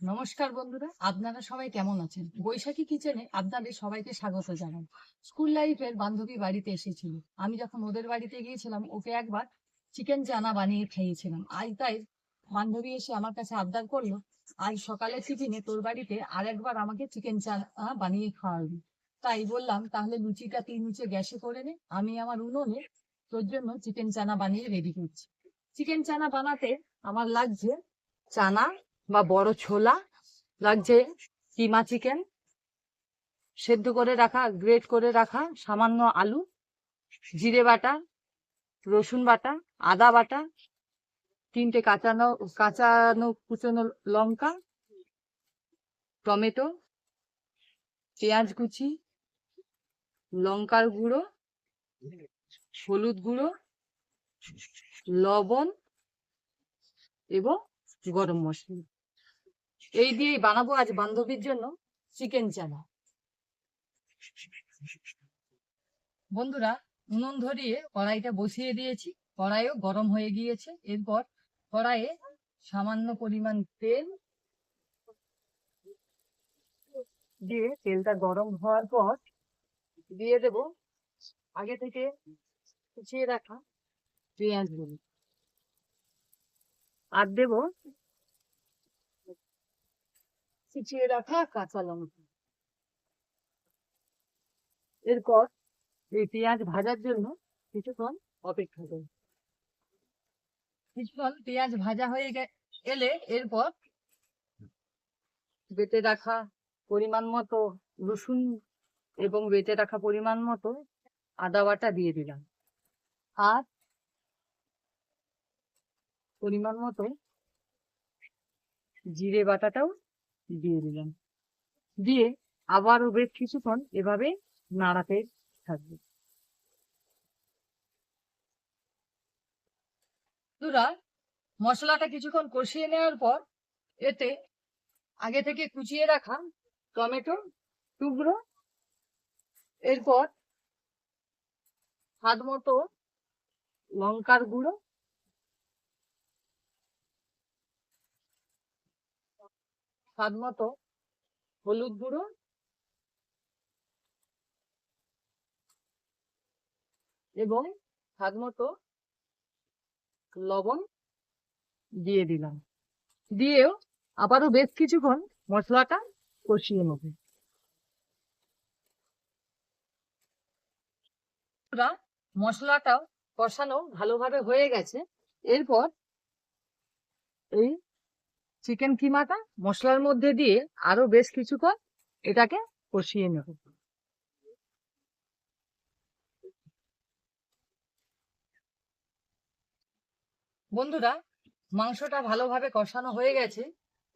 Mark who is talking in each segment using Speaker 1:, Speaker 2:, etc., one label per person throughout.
Speaker 1: নমস্কার বন্ধুরা, আপনারা সবাই কেমন আছেন? বৈশাখী কিচেনে আপনাদের সবাইকে স্বাগত জানাই। স্কুল লাইফের বান্ধবী বাড়িতে এসেছিল। আমি যখন ওদের বাড়িতে গিয়েছিলাম, ওকে একবার চিকেন চানা বানিয়ে খাইয়েছিলাম। আজ তাই বান্ধবী এসে আমার কাছে আবদার করল, আজ সকালে টিফিনে তোর বাড়িতে আর একবার আমাকে চিকেন চানা বানিয়ে খাওয়াবি। তাই বললাম, তাহলে লুচিটা তুই নিচে গ্যাসে করে নে, আমি আমার উনুনে তোর জন্য চিকেন চানা বানিয়ে রেডি করছি। চিকেন চানা বানাতে আমার লাগছে চানা বা বড় ছোলা, লাগছে কিমা চিকেন, সেদ্ধ করে রাখা, গ্রেট করে রাখা সামান্য আলু, জিরে বাটা, রসুন বাটা, আদা বাটা, তিনটে কাঁচানো কাঁচানো কুচনো লঙ্কা, টমেটো, পেঁয়াজ কুচি, লঙ্কার গুঁড়ো, হলুদ গুঁড়ো, লবণ এবং গরম মশলা। এই দিয়েই বানাবো আজ বান্ধবীর জন্য চিকেন চানা। বন্ধুরা উনুন ধরিয়ে কড়াইটা বসিয়ে দিয়েছি। কড়াইও গরম হয়ে গিয়েছে। এরপর কড়াইয়ে সামান্য পরিমাণ তেল দিয়ে তেলটা গরম হওয়ার পর দিয়ে দেব আগে থেকে কুচিয়ে রাখা পেঁয়াজগুলো। আর দেব কুচিয়ে রাখা কাঁচা লঙ্কা। এরপর এই পেঁয়াজ ভাজার জন্য কিছুক্ষণ অপেক্ষা করব কিছুক্ষণ পেঁয়াজ ভাজা হয়ে এলে এরপর বেটে রাখা পরিমাণ মতো রসুন এবং বেটে রাখা পরিমাণ মতো আদা বাটা দিয়ে দিলাম। আর পরিমাণ মতো জিরে বাটাটাও দিয়ে দিলাম। দিয়ে আবারও বেশ কিছুক্ষণ এভাবে নাড়াতে থাকবে। বন্ধুরা মশলাটা কিছুক্ষণ কষিয়ে নেওয়ার পর এতে আগে থেকে কুচিয়ে রাখা টমেটো টুকরো, এরপর স্বাদ মতো লঙ্কার গুঁড়ো স্বাদ মতো হলুদ গুঁড়ো, এবং স্বাদ মতো লবণ দিয়ে দিলাম। দিয়েও আবারও বেশ কিছুক্ষণ মশলাটা কষিয়ে নেব। মশলাটাও কষানো ভালোভাবে হয়ে গেছে। এরপর এই চিকেন কিমাটা মশলার মধ্যে দিয়ে আরও বেশ কিছুক্ষণ এটাকে কষিয়ে নেব। বন্ধুরা, মাংসটা ভালোভাবে কষানো হয়ে গেছে।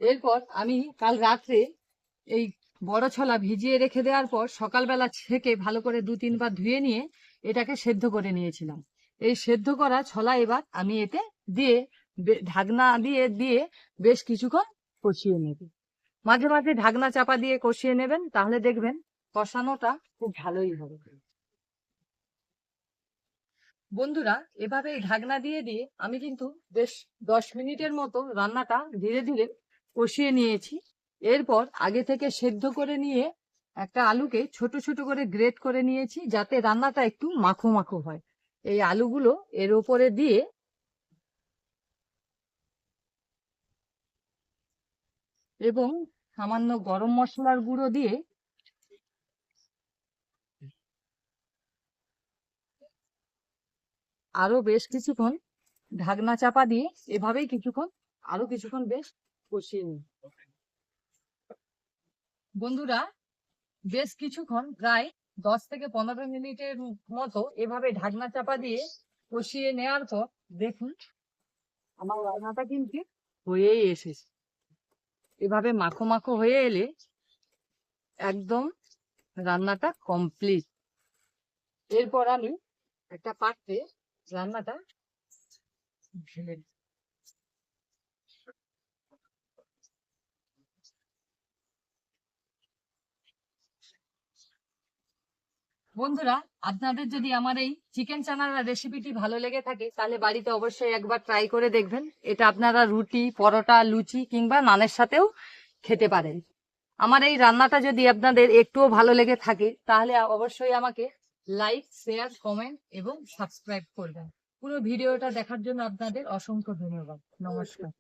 Speaker 1: এরপর আমি কাল রাত্রে এই বড় ছোলা ভিজিয়ে রেখে দেওয়ার পর সকালবেলা ছেঁকে ভালো করে দু তিনবার ধুয়ে নিয়ে এটাকে সেদ্ধ করে নিয়েছিলাম। এই সেদ্ধ করা ছলা এবার আমি এতে দিয়ে ঢাকনা দিয়ে দিয়ে বেশ কিছুক্ষণ কষিয়ে নেবে। মাঝে মাঝে ঢাকনা চাপা দিয়ে কষিয়ে নেবেন, তাহলে দেখবেন কষানোটা খুব ভালোই হবে। বন্ধুরা এভাবে ঢাকনা দিয়ে দিয়ে আমি কিন্তু বেশ দশ মিনিটের মতো রান্নাটা ধীরে ধীরে কষিয়ে নিয়েছি। এরপর আগে থেকে সেদ্ধ করে নিয়ে একটা আলুকে ছোট ছোট করে গ্রেট করে নিয়েছি, যাতে রান্নাটা একটু মাখো মাখো হয়। এই আলুগুলো এর ওপরে দিয়ে এবং সামান্য গরম মশলার গুঁড়ো দিয়ে আরও বেশ কিছুক্ষণ ঢাকনা চাপা দিয়ে এভাবেই কিছুক্ষণ, আরও কিছুক্ষণ বেশ কষিয়ে নিই বন্ধুরা, বেশ কিছুক্ষণ, প্রায় দশ থেকে পনেরো মিনিটের মতো এভাবে ঢাকনা চাপা দিয়ে কষিয়ে নেওয়ার পর দেখুন, আমার রান্নাটা কিন্তু হয়েই এসেছে। এভাবে মাখো মাখো হয়ে এলে একদম রান্নাটা কমপ্লিট এরপর আমি একটা পাত্রে রান্নাটা ঢেলে বন্ধুরা, আপনাদের যদি আমার এই চিকেন চানার রেসিপিটি ভালো লেগে থাকে, তাহলে বাড়িতে অবশ্যই একবার ট্রাই করে দেখবেন। এটা আপনারা রুটি, পরোটা, লুচি কিংবা নানের সাথেও খেতে পারেন। আমার এই রান্নাটা যদি আপনাদের একটুও ভালো লেগে থাকে, তাহলে অবশ্যই আমাকে লাইক শেয়ার কমেন্ট এবং সাবস্ক্রাইব করবেন। পুরো ভিডিওটা দেখার জন্য আপনাদের অসংখ্য ধন্যবাদ। নমস্কার।